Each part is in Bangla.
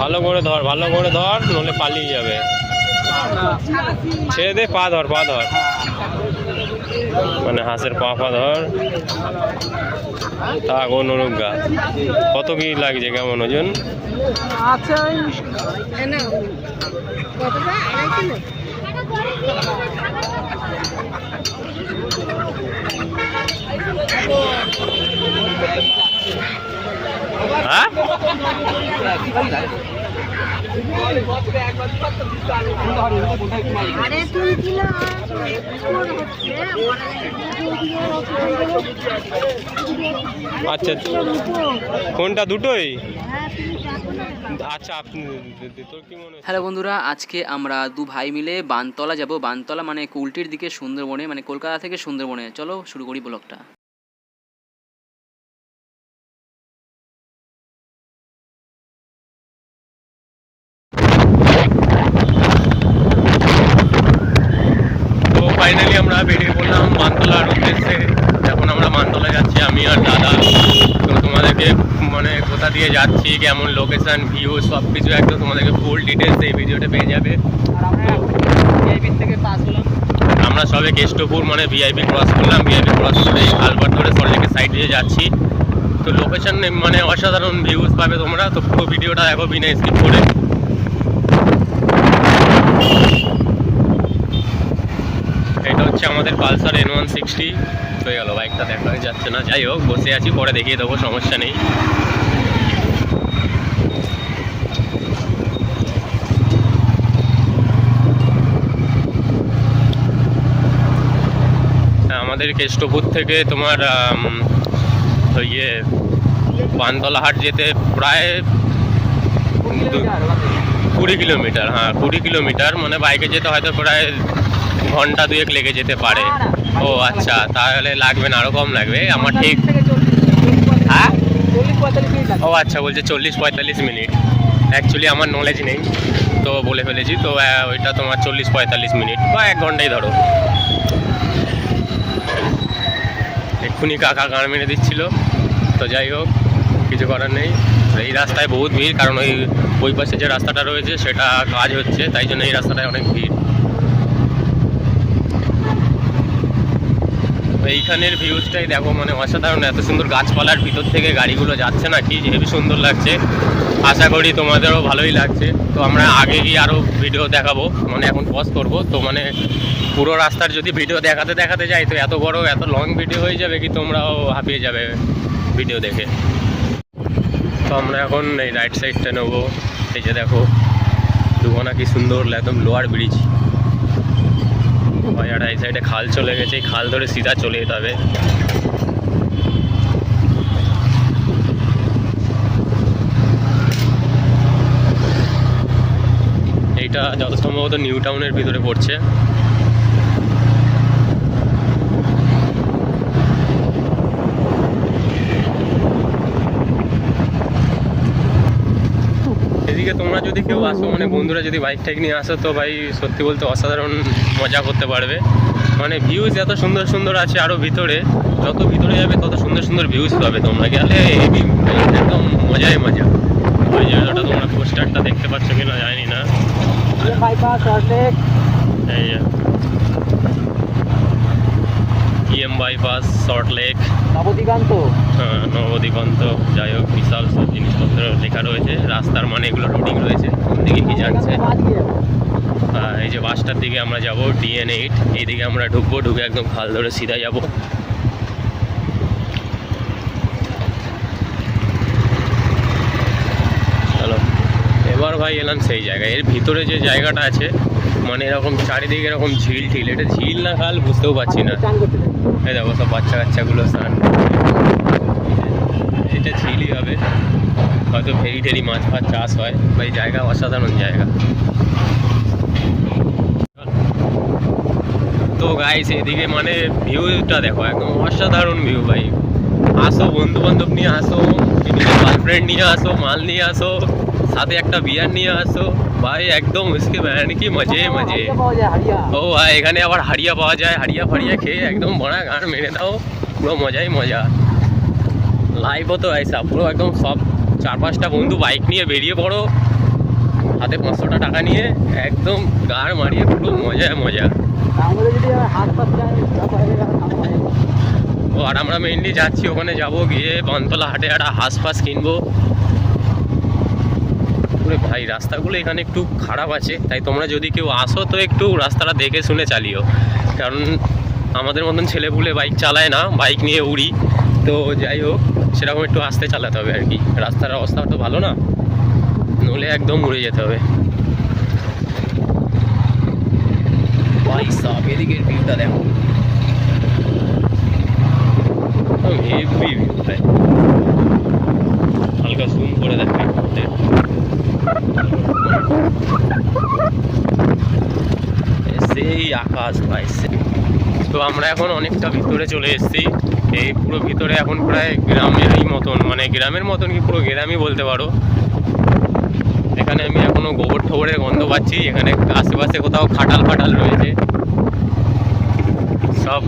ভালো করে ধর, ভালো করে ধর নলে পালিয়ে যাবে। ছেড়ে দে, পা ধর পা ধর। মানে হাঁসের পা পা ধর। তা নরুগা কত কি লাগছে, কেমন ওজন? আচ্ছা ওই কতটা আড়াই কিলো হ্যাঁ? আচ্ছা কোনটা দুটোই? হ্যাঁ তুমি চাপো না আচ্ছা মনে হ্যালো বন্ধুরা আজকে আমরা দু ভাই মিলে বানতলা যাব। বানতলা মানে কুলটির দিকে সুন্দরবনে মানে কলকাতা থেকে সুন্দরবনে। চলো শুরু করি ব্লগটা তো ফাইনালি আমরা বেরিয়ে পড়লাম মানতলার উদ্দেশ্যে এখন আমরা মানতলা যাচ্ছি আমি আর দাদা তো তোমাদেরকে মানে কোথা দিয়ে যাচ্ছি কেমন লোকেশন ভিউ সব কিছু একদম তোমাদেরকে ফুল ডিটেলস এই ভিডিওটা পেয়ে যাবে। আমরা সবে কেষ্টপুর মানে ভিআইপি ক্রস করলাম ভিআইপি ক্রস করে খালপাট ধরে সল্লেকের সাইড দিয়ে যাচ্ছি। তো লোকেশন মানে অসাধারণ ভিউজ পাবে তোমরা তো পুরো ভিডিওটা দেখো বিনা স্কিপ করে। এটা হচ্ছে আমাদের পালসার এন ওয়ান সিক্সটি হয়ে গেল বাইকটা দেখা যাচ্ছে না। যাই হোক বসে আছি পরে দেখিয়ে দেবো সমস্যা নেই হ্যাঁ, আমাদের কেষ্টপুর থেকে তোমার ইয়ে পানতলা হাট যেতে প্রায় কুড়ি কিলোমিটার হ্যাঁ কুড়ি কিলোমিটার। মানে বাইকে যেতে হয়তো প্রায় ঘণ্টা দুয়েক লেগে যেতে পারে। ও আচ্ছা তাহলে লাগবে না আরও কম লাগবে। আমার ঠিক হ্যাঁ? ও আচ্ছা বলছে চল্লিশ পঁয়তাল্লিশ মিনিট। অ্যাকচুয়ালি আমার নলেজ নেই। তো বলে ফেলেছি, তো ওইটা তোমার চল্লিশ পঁয়তাল্লিশ মিনিট বা এক ঘন্টাই ধরো। এক্ষুনি কাকা গাঁড় মেরে দিচ্ছিল। তো যাই হোক, কিছু করার নেই। এই রাস্তায় বহুত ভিড়, কারণ ওই ওই পাশে যে রাস্তাটা রয়েছে, সেটা কাজ হচ্ছে, তাই জন্য এই রাস্তাটায় অনেক ভিড়। এইখানের ভিউজটাই দেখো মানে অসাধারণ। এত সুন্দর গাছপালার ভিতর থেকে গাড়িগুলো যাচ্ছে না কি হেবি সুন্দর লাগছে। আশা করি তোমাদেরও ভালোই লাগছে। তো আমরা আগে গিয়ে আরও ভিডিও দেখাবো। মানে এখন পজ করব। তো মানে পুরো রাস্তার যদি ভিডিও দেখাতে দেখাতে যাই, তো এত বড়, এত লং ভিডিও হয়ে যাবে কি তোমরাও হাঁপিয়ে যাবে ভিডিও দেখে। তো আমরা এখন এই রাইট সাইডটা নেব। এই যে দেখো দুখানা কি সুন্দর, একদম লোয়ার ব্রিজ এই সাইডে খাল চলে গেছে, এই খাল ধরে সিধা চলে যেতে হবে। এইটা যত সম্ভবত নিউ টাউনের ভিতরে পড়ছে। এদিকে তোমরা যদি কেউ আসো মানে বন্ধুরা যদি বাইক টাইক নিয়ে আসো তো ভাই সত্যি বলতে অসাধারণ মজা করতে পারবে। মানে ভিউজ এত সুন্দর সুন্দর আছে আরও ভিতরে যত ভিতরে যাবে তত সুন্দর সুন্দর ভিউজ পাবে তোমরা। গেলে একদম মজাই মজা। ওই জায়গাটা তোমরা পোস্টারটা দেখতে পাচ্ছ কিনা জানি না। এই যে EM bypass short lake Nabadiganta হ্যাঁ, নবদিগন্ত যাই হোক বিশাল সব জিনিসপত্র লেখা রয়েছে। রাস্তার মানে এগুলো রুটিং রয়েছে। কোন দিকে কি জানছে। আর এই যে বাসটার দিকে আমরা যাব ডিএন এইট এইদিকে আমরা ঢুকবো ঢুকে একদম খাল ধরে সিধা যাব। চলো। এবার ভাই এলাম সেই জায়গায়। এর ভিতরে যে জায়গাটা আছে মানে এরকম চারিদিকে এরকম ঝিল টিল। এটা ঝিল না খাল বুঝতেও পারছি না। এই দেখো সব বাচ্চা কাচ্চাগুলো স্নান এটা ঝিলই হবে। হয়তো ফেরি ঠেরি মাছ ফাছ চাষ হয়, বা এই জায়গা অসাধারণ জায়গা। তো গাইস এদিকে মানে ভিউটা দেখো, একদম অসাধারণ ভিউ ভাই। আসো বন্ধু বান্ধব নিয়ে আসো গার্লফ্রেন্ড নিয়ে আসো, মাল নিয়ে আসো, সাথে একটা বিয়ার নিয়ে আসো। ভাই, একদম উসকে ব্যান কি মজে মজে। ও ভাই, এখানে আবার হাড়িয়া পাওয়া যায়, হাড়িয়া ফাড়িয়া খেয়ে একদম বড়া গান মেরে দাও, পুরো মজাই মজা। লাইভ হতো ऐसा পুরো একদম সব চার পাঁচটা বন্ধু বাইক নিয়ে বেরিয়ে পড়ো। হাতে পাঁচশোটা টাকা নিয়ে একদম গাড় মারিয়ে পুরো মজা মজা। ও, আর আমরা মেইনলি যাচ্ছি, ওখানে যাব গিয়ে বনতলা হাটে একটা হাঁস ফাঁস কিনবো। ওরে ভাই রাস্তাগুলো এখানে একটু খারাপ আছে। তাই তোমরা যদি কেউ আসো তো একটু রাস্তাটা দেখে শুনে চালিও। কারণ আমাদের মতন ছেলেপুলে বাইক চালায় না বাইক নিয়ে উড়ি। তো যাই হোক সেরকম একটু আস্তে চালাতে হবে আর কি। রাস্তার অবস্থা তো ভালো না নলে একদম উড়ে যেতে হবে। এদিকের ভিউটা দেখো। হেভি হালকা জুম করে দেখবে সেই আকাশ ভাই তো আমরা এখন অনেকটা ভিতরে চলে এসেছি। এই পুরো ভিতরে এখন প্রায় গ্রামেরই মতন মানে গ্রামের মতন কি পুরো গ্রামই বলতে পারো। এখানে আমি এখনও গোবর ঠোবরের গন্ধ পাচ্ছি, এখানে আশেপাশে কোথাও খাটাল ফাটাল রয়েছে। সব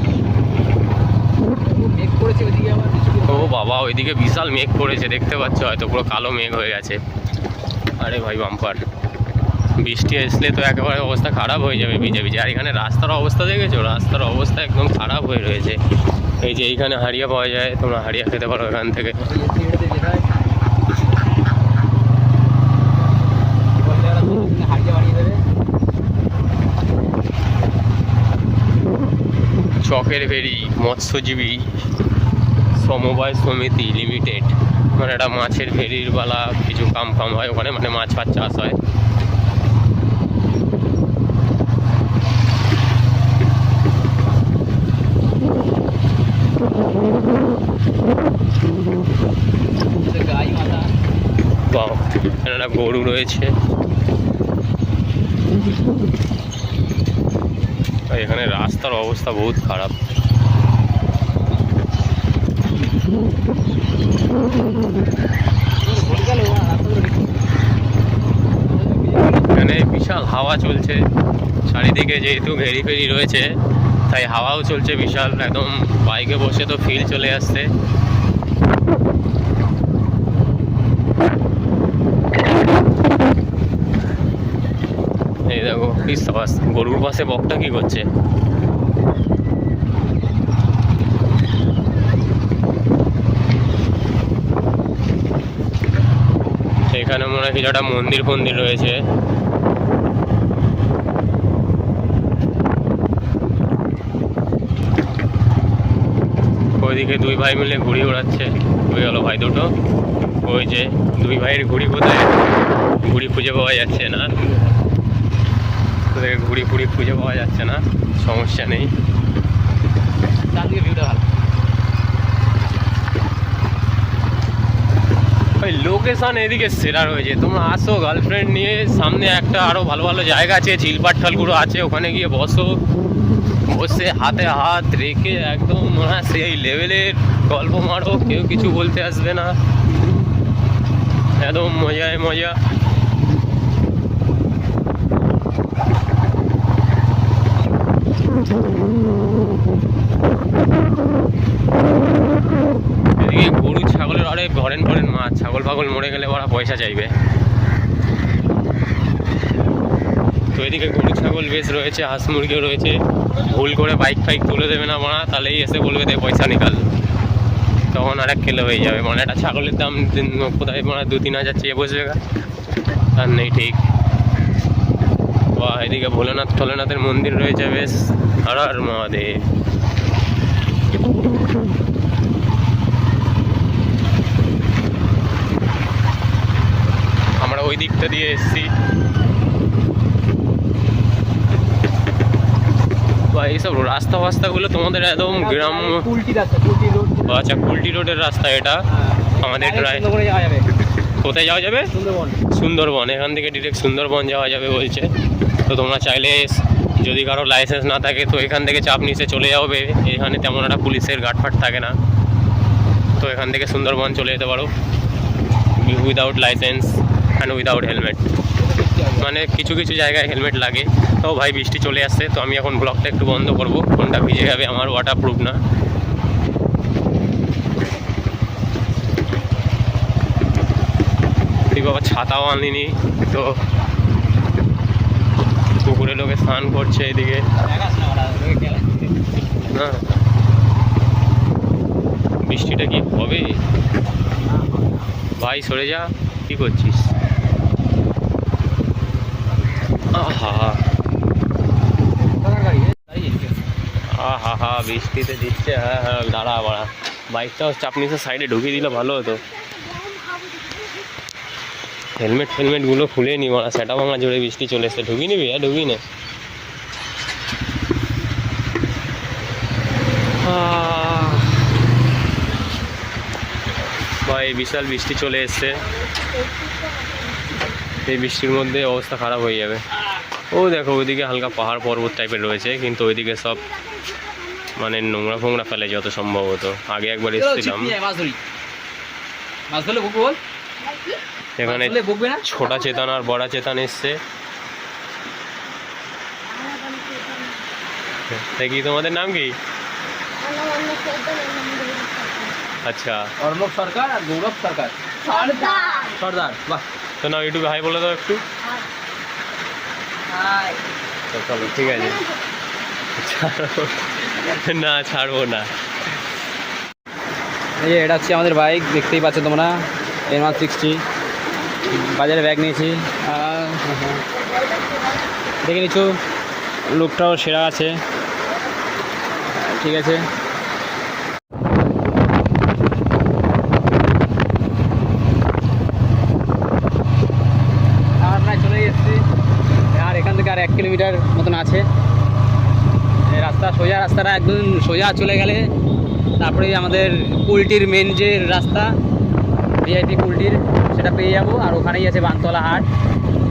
করেছে ওদিকে আবার ও বাবা ওইদিকে বিশাল মেঘ পড়েছে দেখতে পাচ্ছ হয়তো পুরো কালো মেঘ হয়ে গেছে। আরে ভাই বাম্পার। বৃষ্টি আসলে তো একেবারে অবস্থা খারাপ হয়ে যাবে ভিজে ভিজে। আর এখানে রাস্তার অবস্থা দেখেছ? রাস্তার অবস্থা একদম খারাপ হয়ে রয়েছে। এই যে এইখানে হারিয়া পাওয়া যায় তোমরা হারিয়া খেতে পারো এখান থেকে হারিয়ে বাড়িয়ে দেবে চকের ভেরি মৎস্যজীবী, সমবায় সমিতি লিমিটেড। মানে একটা মাছের ভেরির বালা কিছু কাম কাম হয় ওখানে মানে মাছ ফাছ চাষ হয়। একটা গরু রয়েছে। আর এখানে রাস্তার অবস্থা বহুত খারাপ। এখানে বিশাল হাওয়া চলছে। চারিদিকে যেহেতু ঘেরি ফেরি রয়েছে, তাই হাওয়াও চলছে বিশাল। একদম বাইকে বসে তো ফিল চলে আসছে। সাবাস। গরুর পাশে বকটা কি করছে? এখানে মনে হয় কিছু একটা মন্দির ফন্দির রয়েছে। ওইদিকে দুই ভাই মিলে ঘুড়ি ওড়াচ্ছে। হয়ে গেল ভাই দুটো। ওই যে দুই ভাইয়ের ঘুড়ি কোথায়? ঘুড়ি খুঁজে পাওয়া যাচ্ছে না। তোদের ঘুড়ি ফুড়ি খুঁজে পাওয়া যাচ্ছে না, সমস্যা নেই। ওই লোকেশন এদিকে সেরা রয়েছে। তোমরা আসো গার্লফ্রেন্ড নিয়ে, সামনে একটা আরও ভালো ভালো জায়গা আছে চিলপাট ঠালগুলো আছে, ওখানে গিয়ে বসো। বসে হাতে হাত রেখে একদম সেই লেভেলের গল্প মারো, কেউ কিছু বলতে আসবে না। একদম মজায় মজা। এদিকে গরু, ছাগলের আরে ভরেন ভরেন মাছ ছাগল ফাগল মরে গেলে ওরা পয়সা চাইবে। তো এদিকে গরু, ছাগল বেশ রয়েছে, হাঁস মুরগিও রয়েছে। ভুল করে বাইক ফাইক তুলে দেবে না মারা তাহলেই এসে বলবে, দে পয়সা নিকাল। তখন আর এক কিলো হয়ে যাবে। মানে একটা ছাগলের দাম কোথায় মানে দু তিন হাজার চেয়ে বসবে আর নেই, ঠিক। বা এদিকে ভোলেনাথ ঠোলেনাথের মন্দির রয়েছে বেশ। আর আর মহাদেব। আমরা ওই দিকটা দিয়ে এসেছি। বা এইসব রাস্তা ফাস্তাগুলো তোমাদের একদম গ্রাম রোড। আচ্ছা কুলটি রোডের রাস্তা এটা। আমাদের যাওয়া যাবে। কোথায় যাওয়া যাবে? সুন্দরবন। সুন্দরবন, এখান থেকে ডিরেক্ট সুন্দরবন যাওয়া যাবে বলছে। তো তোমরা চাইলে যদি কারও লাইসেন্স না থাকে, তো এখান থেকে চাপ নিচে চলে যাবে এখানে তেমন একটা পুলিশের গাটফাট থাকে না। তো এখান থেকে সুন্দরবন চলে যেতে পারো। Without license and without helmet মানে কিছু কিছু জায়গায় হেলমেট লাগে। তো ভাই, বৃষ্টি চলে আসছে, তো আমি এখন ব্লগটা একটু বন্ধ করব। ফোনটা ভিজে যাবে, আমার ওয়াটার প্রুফ না। এই বাবা ছাতাও আনিনি, তো পুকুরে লোকে স্নান করছে এদিকে। না। বৃষ্টিটা কি হবে? ভাই, সরে যা। কি করছিস? আহা। আহা হা বৃষ্টিতে দিচ্ছে হ্যাঁ হ্যাঁ দাঁড়া বাড়া বাইকটাও চাপনিসের সাইডে ঢুকিয়ে দিলে ভালো হতো। হেলমেট ফেলমেটগুলো খুলে নি মারা সেটা ভাঙা জোরে বৃষ্টি চলে এসছে। ঢুকি নিবি হ্যাঁ ঢুকি নে। ভাই বিশাল বৃষ্টি চলে এসছে। এই বৃষ্টির মধ্যে অবস্থা খারাপ হয়ে যাবে। ও দেখো ওইদিকে হালকা পাহাড় পর্বত টাইপের রয়েছে কিন্তু ওইদিকে সব মানে নোংরা ফোংরা ফেলে যত সম্ভবত আগে একবার এসেছিলাম। মাছ ধরলে বল? এখানে না? ছোটা চেতন আর বড়া চেতন এসছে। কি তোমাদের নাম কি? আচ্ছা। অর্ণব সরকার আর গৌরব সরকার। সর্দার। বাহ। তো নাও ইউটিউবে হাই বলে দাও একটু। চলো ঠিক আছে। না ছাড়বো না। এই এটা হচ্ছে আমাদের বাইক দেখতেই পাচ্ছ তোমরা। এন ওয়ান সিক্সটি বাজারে ব্যাগ নিয়েছি। দেখে নিচ্ছ, লুকটাও সেরা আছে। ঠিক আছে। আর প্রায় চলে এসেছি। আর এখান থেকে আর এক কিলোমিটার মতন আছে। রাস্তা সোজা রাস্তাটা একদম সোজা চলে গেলে তারপরে আমাদের কুলটির মেন যে রাস্তা ভিআইপি কুলটির। সেটা পেয়ে যাব। আর ওখানেই আছে বানতলা হাট।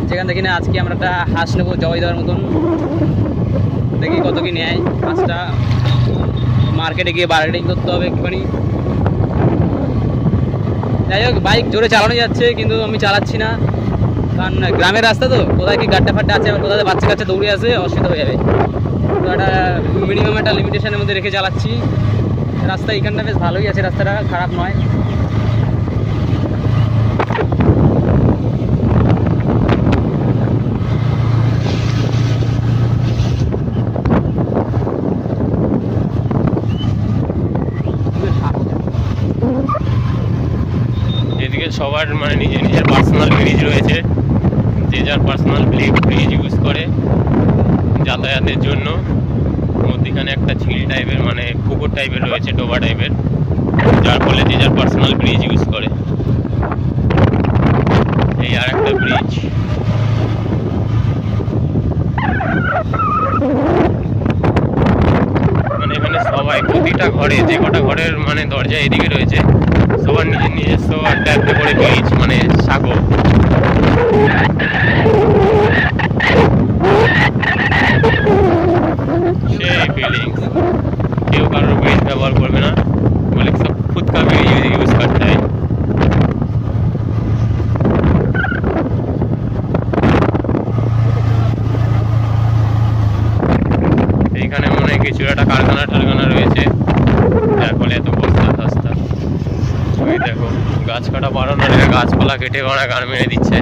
যেখান থেকে না আজকে আমরা একটা হাঁস নেব, জবাই দেওয়ার মতন। দেখি কত কি নেয়। হাঁসটা মার্কেটে গিয়ে বার্গেনিং করতে হবে একটুখানি। যাই হোক বাইক জোরে চালানো যাচ্ছে, কিন্তু আমি চালাচ্ছি না। কারণ গ্রামের রাস্তা তো, কোথায় কি গাড্ডা ফাড্ডা আছে আবার কোথায় বাচ্চা কাচ্চা দৌড়ে আসে, অসুবিধা হয়ে যাবে। তো একটা মিনিমাম একটা লিমিটেশনের মধ্যে রেখে চালাচ্ছি। রাস্তা এখানটা বেশ ভালোই আছে, রাস্তাটা খারাপ নয় এদিকে সবার মানে নিজের নিজের পার্সোনাল ব্রিজ রয়েছে, যে যার পার্সোনাল ব্রিজ ইউজ করে যাতায়াতের জন্য। মধ্যিখানে একটা ঝিল টাইপের মানে পুকুর টাইপের রয়েছে, ডোবা টাইপের যার ফলে যে যার পার্সোনাল ব্রিজ ইউজ করে। এই আর একটা ব্রিজ মানে এখানে সবাই প্রতিটা ঘরে, যে কটা ঘরের মানে দরজা এদিকে রয়েছে সবার নিজের নিজস্ব একটা একটা করে বীজ মানে সাগর সেই ফিলিংস কেউ কারোর ব্রিজ ব্যবহার করবে না বলে সব খুদ কা ব্রিজ ইউজ করতে হয় এইখানে মনে হয় কিছু একটা কারখানা টারখানা রয়েছে যার ফলে এত বস্তা সস্তা ওই দেখো গাছ কাটা বাড়ানো কেটে বাড়া গান মেরে দিচ্ছে।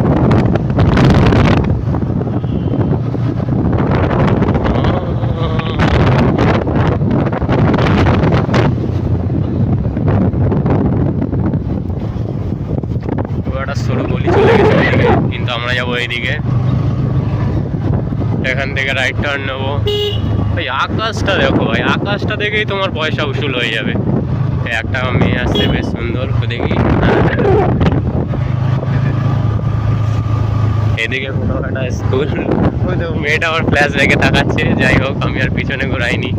কিন্তু আমরা যাব এখান থেকে টার্ন নেব। আকাশটা দেখো আকাশটা দেখেই তোমার পয়সা উসুল হয়ে যাবে। একটা মেয়ে আসছে, বেশ সুন্দর দেখি হ্যাঁ। এদিকে কোনো একটা স্কুল মেয়েটা আমার ফ্ল্যাশ রেখে তাকাচ্ছে, যাই হোক, আমি আর পিছনে ঘোরাইনি।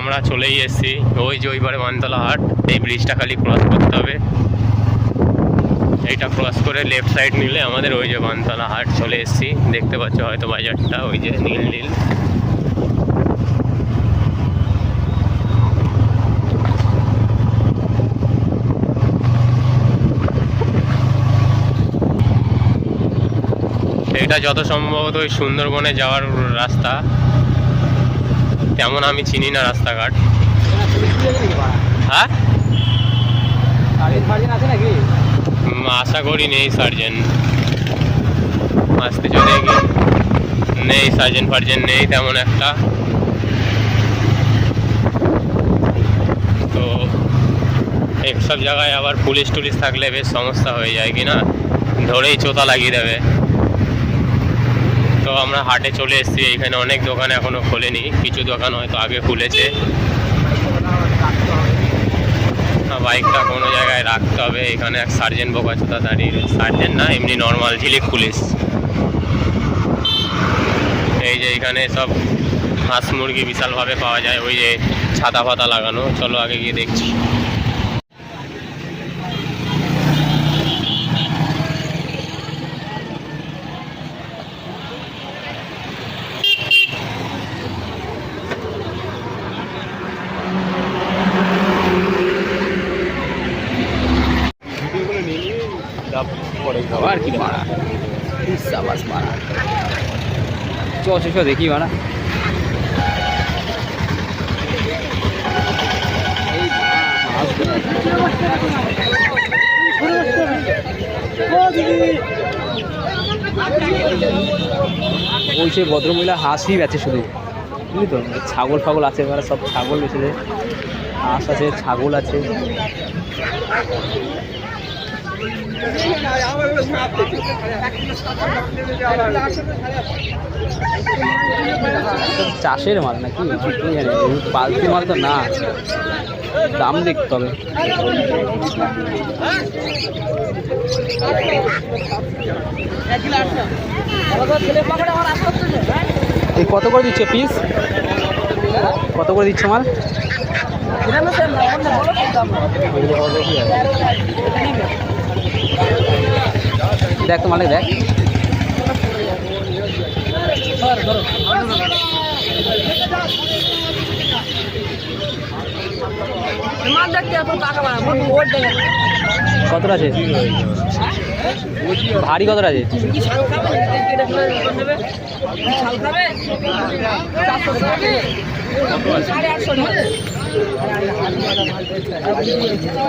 আমরা চলেই এসেছি, ওই যে ওইবারে মানতলা হাট, এই ব্রিজটা খালি ক্রস করতে হবে। এইটা ক্রস করে লেফট সাইড নিলে আমাদের ওই যে বানতলা হাট চলে এসেছি। দেখতে পাচ্ছ হয়তো বাজারটা, ওই যে নীল নীল। এটা যত সম্ভবত ওই সুন্দরবনে যাওয়ার রাস্তা। তেমন আমি চিনি না রাস্তাঘাট। হ্যাঁ? আশা করি নেই সার্জেন আসতে চলে কি নেই সার্জেন ফার্জেন নেই তেমন একটা। তো এইসব জায়গায় আবার পুলিশ টুলিশ থাকলে বেশ সমস্যা হয়ে যায় কি না ধরেই চোতা লাগিয়ে দেবে। তো আমরা হাটে চলে এসেছি, এখানে অনেক দোকান এখনও খোলেনি। কিছু দোকান হয়তো আগে খুলেছে। বাইকটা কোনো জায়গায় রাখতে হবে। এখানে এক সার্জেন্ট বোকাচোদা দাঁড়িয়ে সার্জেন্ট না, এমনি নর্মাল ঝিলিক পুলিশ এই যে এখানে সব হাঁস মুরগি বিশালভাবে পাওয়া যায়, ওই যে ছাতা ফাতা লাগানো। চলো আগে গিয়ে দেখছি। আবার কি মারা? সাবাস মারা। চ চ দেখি মারা। ওই সে ভদ্রমহিলা হাঁসই বেচে শুধু। বুঝলি তো? ছাগল ফাগল আছে, এবারে সব ছাগল বেচেছে হাঁস আছে, ছাগল আছে। চাষের মাল নাকি? পালতি মাল তো না। দাম দেখতে হবে। এই কত করে দিচ্ছে পিস কত করে দিচ্ছে মাল? দেখ তো মালিক দেখ। কতটা আছে? ভারী কতটা আছে?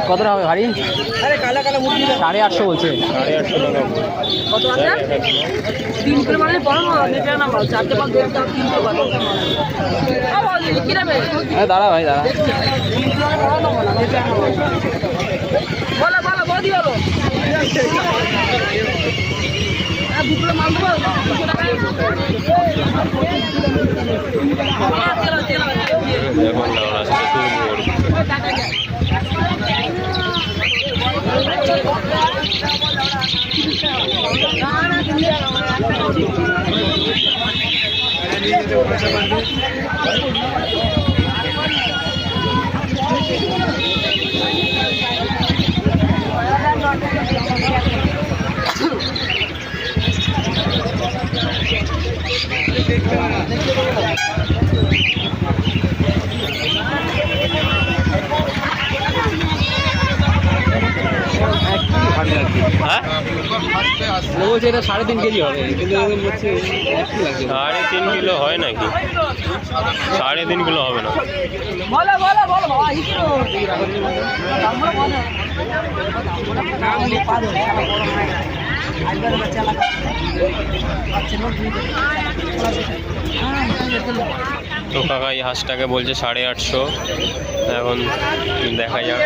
কতটা হবে ভারী? সাড়ে আটশো বলছে। কত আছে? তিন কিলো মানে বড় না নেবে ¿Qué es lo que se বলছে এটা সাড়ে তিন কেজি হবে কিন্তু সাড়ে তিন কিলো হয় নাকি সাড়ে তিন কিলো হবে না বাচ্চা তো কাকা এই হাঁসটাকে বলছে সাড়ে আটশো। এখন দেখা যাক।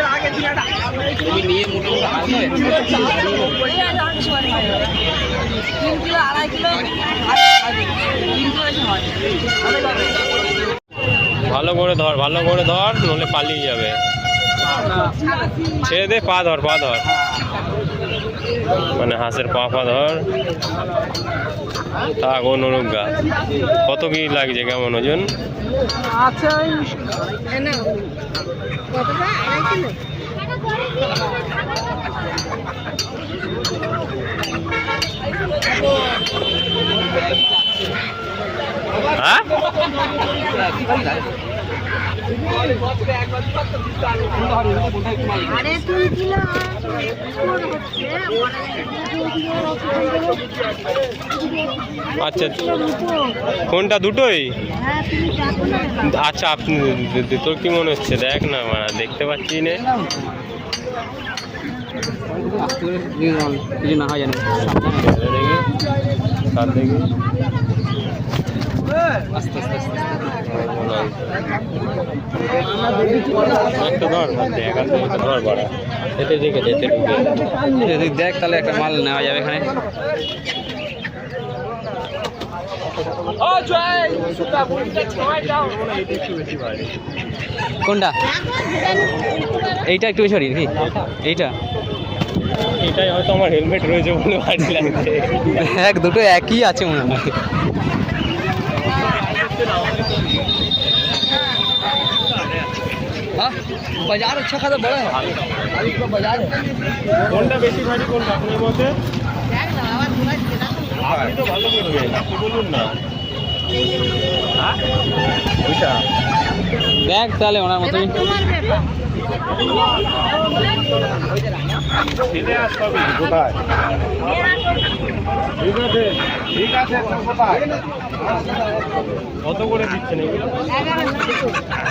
ভালো করে ধর ভালো করে ধর নলে পালিয়ে যাবে। ছেড়ে দে পা ধর পা ধর। মানে হাঁসের পা পা ধর। থাক ও নরুক গা। কত কি লাগছে কেমন ওজন? আচ্ছা হ্যাঁ? আরে তুই কিলো আচ্ছা কোনটা দুটোই? হ্যাঁ তুমি দেখো না আচ্ছা আপনি তোর কি মনে হচ্ছে? দেখ না মারা দেখতে পাচ্ছি না। কিছু না হয় জানি দেখি আস্তে আস্তে আস্তে একটা ধর দেখ আর একটা ধর বাড়া এতে দেখে এতে ঢুকে যদি দেখ তাহলে একটা মাল নেওয়া যাবে এখানে কোনটা? এইটা একটু বেশি নাকি এইটা? এটাই হয়তো আমার হেলমেট রয়েছে বলে বাড়ি লাগছে এক দুটো একই আছে মনে হয়। हाँ बाजार अच्छा खासा बड़ा है अभी तो बाजार है কোনটা বেশি ভারী কোনটা আপনার মধ্যে আপনি তো ভালো করবেন আপনি বলুন না হ্যাঁ ওইটা দেখ তাহলে ওনার মতোই তোমার ব্যাপার ছেলে আসতে হবে কোথায় ঠিক আছে ঠিক আছে কোথায় কত করে দিচ্ছেন এগুলো?